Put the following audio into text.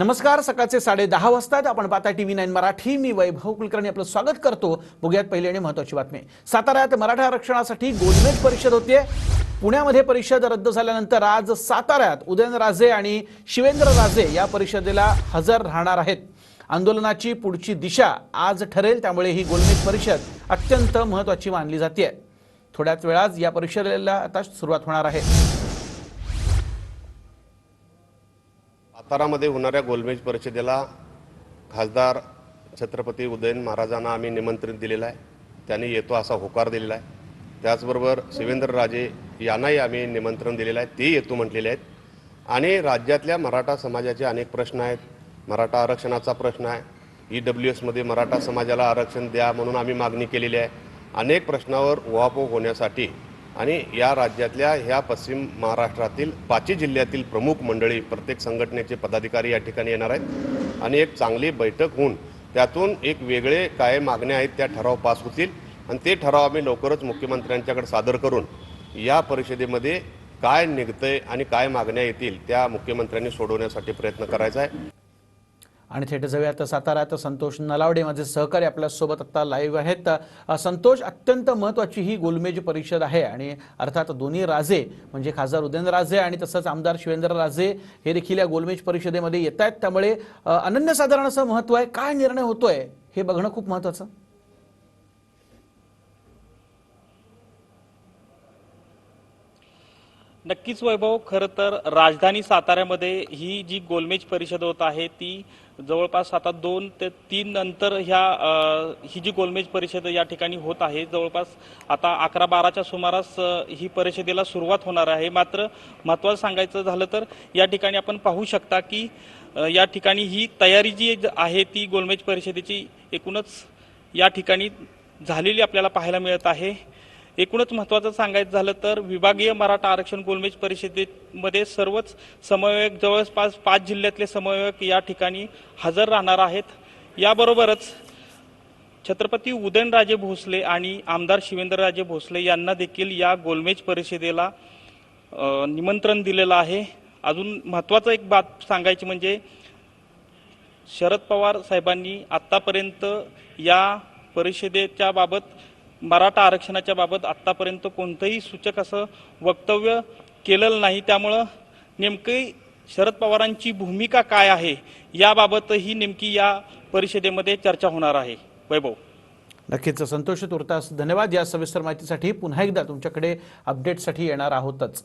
नमस्कार सकाळचे साडे दहा वाजतात आपण पाहता टी व्ही नाईन मराठी. मी वैभव कुलकर्णी आपलं स्वागत करतो. बघूयात पहिली आणि महत्वाची बातमी. साताऱ्यात मराठा आरक्षणासाठी गोलमेज परिषद होतीये. पुण्यामध्ये परिषद रद्द झाल्यानंतर आज साताऱ्यात उदयनराजे आणि शिवेंद्र राजे या परिषदेला हजर राहणार आहेत. आंदोलनाची पुढची दिशा आज ठरेल त्यामुळे ही गोलमेज परिषद अत्यंत महत्वाची मानली जाते थोड्याच वेळात या परिषदेला आता सुरुवात होणार आहे. सातारामध्ये होणाऱ्या गोलमेज परिषदेला खासदार छत्रपती उदयन महाराजांना आम्ही निमंत्रण दिलेलं आहे. त्यांनी येतो असा होकार दिलेला आहे. त्याचबरोबर शिवेंद्रराजे यांनाही आम्ही निमंत्रण दिलेलं आहे. ते येतो म्हटलेले आहेत. आणि राज्यातल्या मराठा समाजाचे अनेक प्रश्न आहेत. मराठा आरक्षणाचा प्रश्न आहे. ई डब्ल्यू एसमध्ये मराठा समाजाला आरक्षण द्या म्हणून आम्ही मागणी केलेली आहे. अनेक प्रश्नावर उहापोह होण्यासाठी आणि या राज्यातल्या ह्या पश्चिम महाराष्ट्रातील पाचही जिल्ह्यातील प्रमुख मंडळी प्रत्येक संघटनेचे पदाधिकारी या ठिकाणी येणार आहेत. आणि एक चांगली बैठक होऊन त्यातून एक वेगळे काय मागण्या आहेत त्या ठराव पास होतील. आणि ते ठराव आम्ही लवकरच मुख्यमंत्र्यांच्याकडे सादर करून या परिषदेमध्ये काय निघतंय आणि काय मागण्या येतील त्या मुख्यमंत्र्यांनी सोडवण्यासाठी प्रयत्न करायचा आहे. आणि थेट जाऊयात साताऱ्यात संतोष नलावडे माझे सहकारी आपल्यासोबत आता लाईव्ह आहेत. संतोष अत्यंत महत्वाची ही गोलमेज परिषद आहे आणि अर्थात दोन्ही राजे म्हणजे खासदार उदयन राजे आणि तसंच आमदार शिवेंद्र राजे हे देखील या गोलमेज परिषदेमध्ये येत आहेत त्यामुळे अनन्यसाधारण असं महत्त्व आहे. काय निर्णय होतोय हे बघणं खूप महत्वाचं नक्कीच वैभव खरं तर राजधानी साताऱ्यामध्ये ही जी गोलमेज परिषद होत आहे ती जवळपास आता दोन ते तीन नंतर ह्या ही जी गोलमेज परिषद या ठिकाणी होत आहे जवळपास आता अकरा बाराच्या सुमारास ही परिषदेला सुरुवात होणार आहे. मात्र महत्त्वाचं सांगायचं झालं तर या ठिकाणी आपण पाहू शकता की या ठिकाणी ही तयारी जी आहे ती गोलमेज परिषदेची एकूणच या ठिकाणी झालेली आपल्याला पाहायला मिळत आहे. एकूणच महत्त्वाचं सांगायचं झालं तर विभागीय मराठा आरक्षण गोलमेज परिषदेमध्ये सर्वच समन्वयक जवळपास पाच जिल्ह्यातले समन्वयक या ठिकाणी हजर राहणार आहेत. याबरोबरच छत्रपती उदयनराजे भोसले आणि आमदार शिवेंद्रराजे भोसले यांना देखील या गोलमेज परिषदेला निमंत्रण दिलेलं आहे. अजून महत्त्वाचं एक बात सांगायची म्हणजे शरद पवार साहेबांनी आत्तापर्यंत या परिषदेच्या बाबत मराठा आरक्षणाच्या बाबत आत्तापर्यंत कोणतंही सूचक असं वक्तव्य केलेलं नाही. त्यामुळं नेमकी शरद पवारांची भूमिका काय आहे याबाबतही नेमकी या परिषदेमध्ये चर्चा होणार आहे. वैभव. नक्कीच. संतोष तुर्तास धन्यवाद. या सविस्तर माहितीसाठी पुन्हा एकदा तुमच्याकडे अपडेटसाठी येणार आहोतच.